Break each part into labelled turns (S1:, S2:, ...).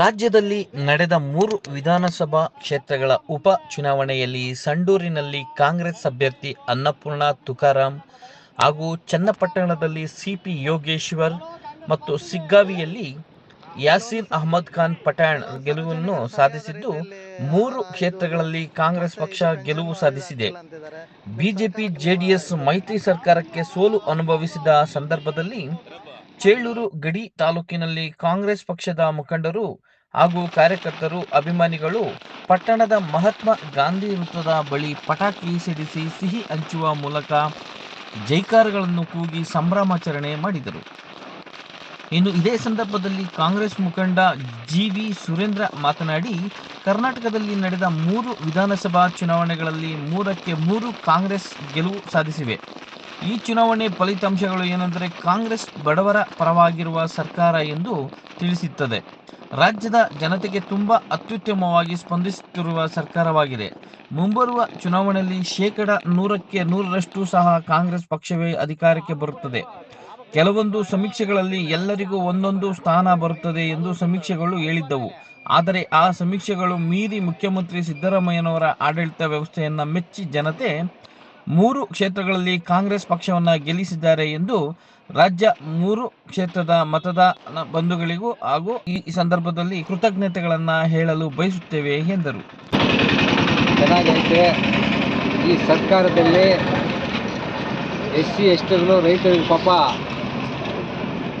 S1: ರಾಜ್ಯದಲ್ಲಿ ನಡೆದ ಮೂರು ವಿಧಾನಸಭಾ ಕ್ಷೇತ್ರಗಳ ಉಪ ಚುನಾವಣೆಯಲ್ಲಿ ಸಂಡೂರಿನಲ್ಲಿ ಕಾಂಗ್ರೆಸ್ ಅಭ್ಯರ್ಥಿ ಅನ್ನಪೂರ್ಣ ತುಕಾರಾಂ ಹಾಗೂ ಚನ್ನಪಟ್ಟಣದಲ್ಲಿ ಸಿಪಿ ಯೋಗೇಶ್ವರ್ ಮತ್ತು ಸಿಗ್ಗಾವಿಯಲ್ಲಿ ಯಾಸೀನ್ ಅಹಮದ್ ಖಾನ್ ಪಠಾಣ್ ಗೆಲುವನ್ನು ಸಾಧಿಸಿದ್ದು, ಮೂರು ಕ್ಷೇತ್ರಗಳಲ್ಲಿ ಕಾಂಗ್ರೆಸ್ ಪಕ್ಷ ಗೆಲುವು ಸಾಧಿಸಿದೆ. ಬಿಜೆಪಿ ಜೆಡಿಎಸ್ ಮೈತ್ರಿ ಸರ್ಕಾರಕ್ಕೆ ಸೋಲು ಅನುಭವಿಸಿದ ಸಂದರ್ಭದಲ್ಲಿ ಚೇಳೂರು ಗಡಿ ತಾಲೂಕಿನಲ್ಲಿ ಕಾಂಗ್ರೆಸ್ ಪಕ್ಷದ ಮುಖಂಡರು ಹಾಗೂ ಕಾರ್ಯಕರ್ತರು ಅಭಿಮಾನಿಗಳು ಪಟ್ಟಣದ ಮಹಾತ್ಮ ಗಾಂಧಿ ವೃತ್ತದ ಬಳಿ ಪಟಾಕಿ ಸಿಡಿಸಿ ಸಿಹಿ ಹಂಚುವ ಮೂಲಕ ಜೈಕಾರಗಳನ್ನು ಕೂಗಿ ಸಂಭ್ರಮಾಚರಣೆ ಮಾಡಿದರು. ಇನ್ನು ಇದೇ ಸಂದರ್ಭದಲ್ಲಿ ಕಾಂಗ್ರೆಸ್ ಮುಖಂಡ ಜಿ ವಿ ಸುರೇಂದ್ರ ಮಾತನಾಡಿ, ಕರ್ನಾಟಕದಲ್ಲಿ ನಡೆದ ಮೂರು ವಿಧಾನಸಭಾ ಚುನಾವಣೆಗಳಲ್ಲಿ ಮೂರಕ್ಕೆ ಮೂರು ಕಾಂಗ್ರೆಸ್ ಗೆಲುವು ಸಾಧಿಸಿವೆ. ಈ ಚುನಾವಣೆ ಫಲಿತಾಂಶಗಳು ಏನೆಂದರೆ ಕಾಂಗ್ರೆಸ್ ಬಡವರ ಪರವಾಗಿರುವ ಸರ್ಕಾರ ಎಂದು ತಿಳಿಸುತ್ತದೆ. ರಾಜ್ಯದ ಜನತೆಗೆ ತುಂಬಾ ಅತ್ಯುತ್ತಮವಾಗಿ ಸ್ಪಂದಿಸುತ್ತಿರುವ ಸರ್ಕಾರವಾಗಿದೆ. ಮುಂಬರುವ ಚುನಾವಣೆಯಲ್ಲಿ ಶೇಕಡ ನೂರಕ್ಕೆ ನೂರರಷ್ಟು ಸಹ ಕಾಂಗ್ರೆಸ್ ಪಕ್ಷವೇ ಅಧಿಕಾರಕ್ಕೆ ಬರುತ್ತದೆ. ಕೆಲವೊಂದು ಸಮೀಕ್ಷೆಗಳಲ್ಲಿ ಎಲ್ಲರಿಗೂ ಒಂದೊಂದು ಸ್ಥಾನ ಬರುತ್ತದೆ ಎಂದು ಸಮೀಕ್ಷೆಗಳು ಹೇಳಿದ್ದವು. ಆದರೆ ಆ ಸಮೀಕ್ಷೆಗಳು ಮೀರಿ ಮುಖ್ಯಮಂತ್ರಿ ಸಿದ್ದರಾಮಯ್ಯನವರ ಆಡಳಿತ ವ್ಯವಸ್ಥೆಯನ್ನ ಮೆಚ್ಚಿ ಜನತೆ ಮೂರು ಕ್ಷೇತ್ರಗಳಲ್ಲಿ ಕಾಂಗ್ರೆಸ್ ಪಕ್ಷವನ್ನು ಗೆಲ್ಲಿಸಿದ್ದಾರೆ ಎಂದು ರಾಜ್ಯ ಮೂರು ಕ್ಷೇತ್ರದ ಮತದಾನ ಬಂಧುಗಳಿಗೂ ಹಾಗೂ ಈ ಸಂದರ್ಭದಲ್ಲಿ ಕೃತಜ್ಞತೆಗಳನ್ನು ಹೇಳಲು ಬಯಸುತ್ತೇವೆ ಎಂದರು.
S2: ಚೆನ್ನಾಗೈತೆ. ಈ ಸರ್ಕಾರದಲ್ಲಿ ಎಸ್ ಸಿ ಎಸ್ ಟಿಗಳು ರೈತರಿಗೆ ಪಾಪ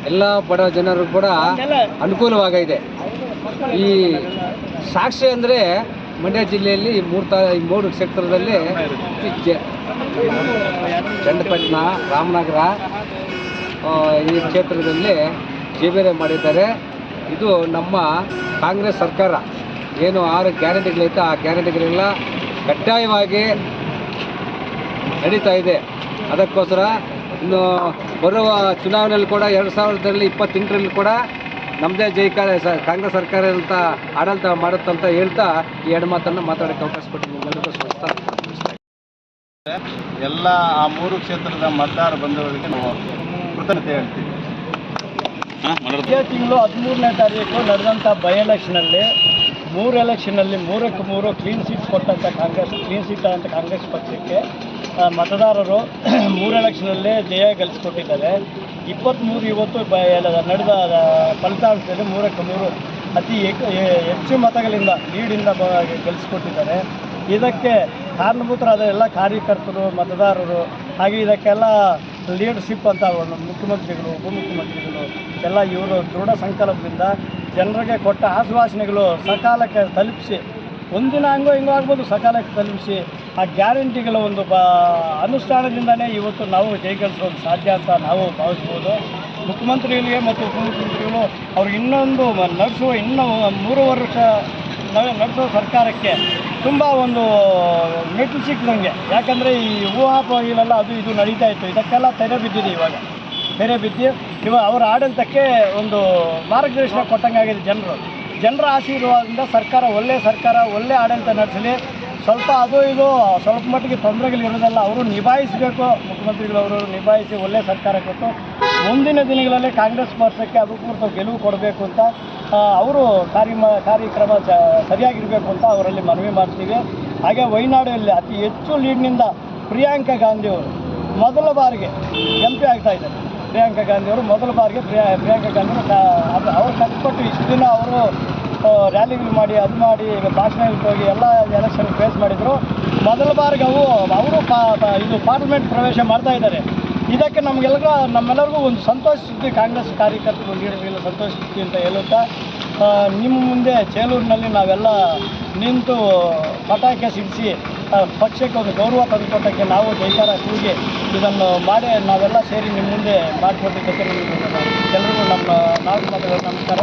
S2: ಎಲ್ಲ ಬಡ ಜನರು ಕೂಡ ಅನುಕೂಲವಾಗಿದೆ ಈ ಸಾಕ್ಷಿ ಅಂದರೆ ಮಂಡ್ಯ ಜಿಲ್ಲೆಯಲ್ಲಿ ಮೂರು ತಾ ಮೂರು ಕ್ಷೇತ್ರದಲ್ಲಿ ಚನ್ನಪಟ್ಟಣ ರಾಮನಗರ ಈ ಕ್ಷೇತ್ರದಲ್ಲಿ ಜೀವನ ಮಾಡಿದ್ದಾರೆ. ಇದು ನಮ್ಮ ಕಾಂಗ್ರೆಸ್ ಸರ್ಕಾರ. ಏನು ಆರು ಗ್ಯಾರಂಟಿಗಳೈತೆ ಆ ಗ್ಯಾರಂಟಿಗಳೆಲ್ಲ ಕಡ್ಡಾಯವಾಗಿ ನಡೀತಾ ಇದೆ. ಅದಕ್ಕೋಸ್ಕರ ಇನ್ನು ಬರುವ ಚುನಾವಣೆಯಲ್ಲಿ ಕೂಡ ಎರಡು ಸಾವಿರದಲ್ಲಿ ಇಪ್ಪತ್ತೆಂಟರಲ್ಲಿ ಕೂಡ ನಮ್ಮದೇ ಜೈಕಾರ ಕಾಂಗ್ರೆಸ್ ಸರ್ಕಾರ ಅಂತ ಆಡಳಿತ ಮಾಡುತ್ತಂತ ಹೇಳ್ತಾ ಈ ಎರಡು ಮಾತನ್ನು ಮಾತಾಡೋಕ್ಕೆ ಅವಕಾಶ ಕೊಟ್ಟಿದ್ದೀನಿ. ಎಲ್ಲರಿಗೂ ಸ್ಪಷ್ಟ
S3: ಎಲ್ಲ ಆ ಮೂರು ಕ್ಷೇತ್ರದ ಮತದಾರ ಬಂಧುಗಳಿಗೆ ನಾವು ಕೃತಜ್ಞತೆ ಹೇಳ್ತೀವಿ.
S4: ಇದೇ ತಿಂಗಳು ಹದಿಮೂರನೇ ತಾರೀಕು ನಡೆದಂಥ ಬೈ ಎಲೆಕ್ಷನಲ್ಲಿ ಮೂರು ಎಲೆಕ್ಷನಲ್ಲಿ ಮೂರಕ್ಕೆ ಮೂರು ಕ್ಲೀನ್ ಸೀಟ್ ಕೊಟ್ಟಂಥ ಕಾಂಗ್ರೆಸ್ ಕ್ಲೀನ್ ಸೀಟ್ ಅಂತ ಕಾಂಗ್ರೆಸ್ ಪಕ್ಷಕ್ಕೆ ಮತದಾರರು ಮೂರು ಎಲೆಕ್ಷನಲ್ಲಿ ಜಯ ಗಳಿಸ್ಕೊಟ್ಟಿದ್ದಾರೆ. ಇಪ್ಪತ್ತ್ಮೂರು ಇವತ್ತು ಬ ನಡೆದ ಫಲಿತಾಂಶದಲ್ಲಿ ಮೂರಕ್ಕೆ ಮೂರು ಅತಿ ಹೆಚ್ಚು ಮತಗಳಿಂದ ಲೀಡಿಂದ ಬ ಗೆಲ್ಲಿಸ್ಕೊಟ್ಟಿದ್ದಾರೆ ಇದಕ್ಕೆ ಕಾರಣಭೂತರಾದ ಎಲ್ಲ ಕಾರ್ಯಕರ್ತರು, ಮತದಾರರು, ಹಾಗೆ ಇದಕ್ಕೆಲ್ಲ ಲೀಡರ್ಶಿಪ್ ಅಂತ ಮುಖ್ಯಮಂತ್ರಿಗಳು, ಉಪಮುಖ್ಯಮಂತ್ರಿಗಳು, ಎಲ್ಲ ಇವರು ದೃಢ ಸಂಕಲ್ಪದಿಂದ ಜನರಿಗೆ ಕೊಟ್ಟ ಆಶ್ವಾಸನೆಗಳು ಸಕಾಲಕ್ಕೆ ತಲುಪಿಸಿ, ಒಂದಿನ ಹಂಗೋ ಹಿಂಗೋ ಆಗ್ಬೋದು ಸಕಾಲಕ್ಕೆ ತಲುಪಿಸಿ, ಆ ಗ್ಯಾರಂಟಿಗಳ ಒಂದು ಅನುಷ್ಠಾನದಿಂದನೇ ಇವತ್ತು ನಾವು ಜಯಗಳಿಸೋದು ಸಾಧ್ಯ ಅಂತ ನಾವು ಭಾವಿಸ್ಬೋದು. ಮುಖ್ಯಮಂತ್ರಿಗಳಿಗೆ ಮತ್ತು ಉಪಮುಖ್ಯಮಂತ್ರಿಗಳು ಅವ್ರಿಗೆ ಇನ್ನೊಂದು ನಡೆಸುವ ಇನ್ನೂ ಮೂರು ವರ್ಷ ನಡೆಸೋ ಸರ್ಕಾರಕ್ಕೆ ತುಂಬ ಒಂದು ಮೆಟ್ಲು ಸಿಕ್ಕಿದಂಗೆ. ಯಾಕಂದರೆ ಈ ಊಹಾಪೋಹಿಲೆಲ್ಲ ಅದು ಇದು ನಡೀತಾ ಇತ್ತು. ಇದಕ್ಕೆಲ್ಲ ತೆರೆ ಬಿದ್ದಿದೆ ಇವಾಗ. ತೆರೆ ಬಿದ್ದು ಇವಾಗ ಅವರ ಆಡಳಿತಕ್ಕೆ ಒಂದು ಮಾರ್ಗದರ್ಶನ ಕೊಟ್ಟಂಗಾಗಿದೆ ಜನರು. ಜನರ ಆಶೀರ್ವಾದದಿಂದ ಸರ್ಕಾರ ಒಳ್ಳೆಯ ಸರ್ಕಾರ ಒಳ್ಳೆಯ ಆಡಳಿತ ನಡೆಸಲಿ. ಸ್ವಲ್ಪ ಅದು ಇದು, ಸ್ವಲ್ಪ ಮಟ್ಟಿಗೆ ತೊಂದರೆಗಳು ಇರೋದಲ್ಲ ಅವರು ನಿಭಾಯಿಸಬೇಕು. ಮುಖ್ಯಮಂತ್ರಿಗಳವರು ನಿಭಾಯಿಸಿ ಒಳ್ಳೆಯ ಸರ್ಕಾರ ಕೊಟ್ಟು ಮುಂದಿನ ದಿನಗಳಲ್ಲಿ ಕಾಂಗ್ರೆಸ್ ಪಕ್ಷಕ್ಕೆ ಅಭೂತಪೂರ್ವ ಗೆಲುವು ಕೊಡಬೇಕು ಅಂತ ಅವರು ಕಾರ್ಯ ಕಾರ್ಯಕ್ರಮ ಸರಿಯಾಗಿರಬೇಕು ಅಂತ ಅವರಲ್ಲಿ ಮನವಿ ಮಾಡ್ತೀವಿ. ಹಾಗೆ ವಯನಾಡಲ್ಲಿ ಅತಿ ಹೆಚ್ಚು ಲೀಡ್ನಿಂದ ಪ್ರಿಯಾಂಕಾ ಗಾಂಧಿ ಅವರು ಮೊದಲ ಬಾರಿಗೆ ಎಂ ಪಿ ಆಗ್ತಾ ಇದ್ದಾರೆ. ಪ್ರಿಯಾಂಕಾ ಗಾಂಧಿ ಅವರು ಮೊದಲ ಬಾರಿಗೆ ಪ್ರಿಯಾ, ಪ್ರಿಯಾಂಕಾ ಗಾಂಧಿ ಅವರು ಅವ್ರು ಕಷ್ಟಪಟ್ಟು ಇಷ್ಟು ದಿನ ಅವರು ರ್ಯಾಲಿಗಳು ಮಾಡಿ, ಅದು ಮಾಡಿ ಭಾಷಣಗಳಿಗೆ ಹೋಗಿ ಎಲ್ಲ ಎಲೆಕ್ಷನ್ ಫೇಸ್ ಮಾಡಿದರು. ಮೊದಲ ಬಾರಿಗೆ ಅವು, ಅವರು ಇದು ಪಾರ್ಲಿಮೆಂಟ್ ಪ್ರವೇಶ ಮಾಡ್ತಾ ಇದ್ದಾರೆ. ಇದಕ್ಕೆ ನಮಗೆಲ್ಲರಿಗೂ ನಮ್ಮೆಲ್ಲರಿಗೂ ಒಂದು ಸಂತೋಷ ಸುದ್ದಿ ಕಾಂಗ್ರೆಸ್ ಕಾರ್ಯಕರ್ತರು ಲೀಡರ್ಗೆಲ್ಲ ಸಂತೋಷ ಸುದ್ದಿ ಅಂತ ಹೇಳುತ್ತಾ ನಿಮ್ಮ ಮುಂದೆ ಚೇಲೂರಿನಲ್ಲಿ ನಾವೆಲ್ಲ ನಿಂತು ಪಟಾಕಿ ಸಿಡಿಸಿ ಪಕ್ಷಕ್ಕೆ ಒಂದು ಗೌರವ ತಂದುಕೊಟ್ಟಕ್ಕೆ ನಾವು ಜೈಕಾರ ಕೂಗಿ ಇದನ್ನು ಮಾಡಿ, ನಾವೆಲ್ಲ ಸೇರಿ ನಿಮ್ಮ ಮುಂದೆ ಮಾಡಿಕೊಟ್ಟಿದ್ದಕ್ಕೆ ಎಲ್ಲರಿಗೂ ನಮ್ಮ ನಾಲ್ಕು ಮಾತುಗಳು ನಮಸ್ಕಾರ.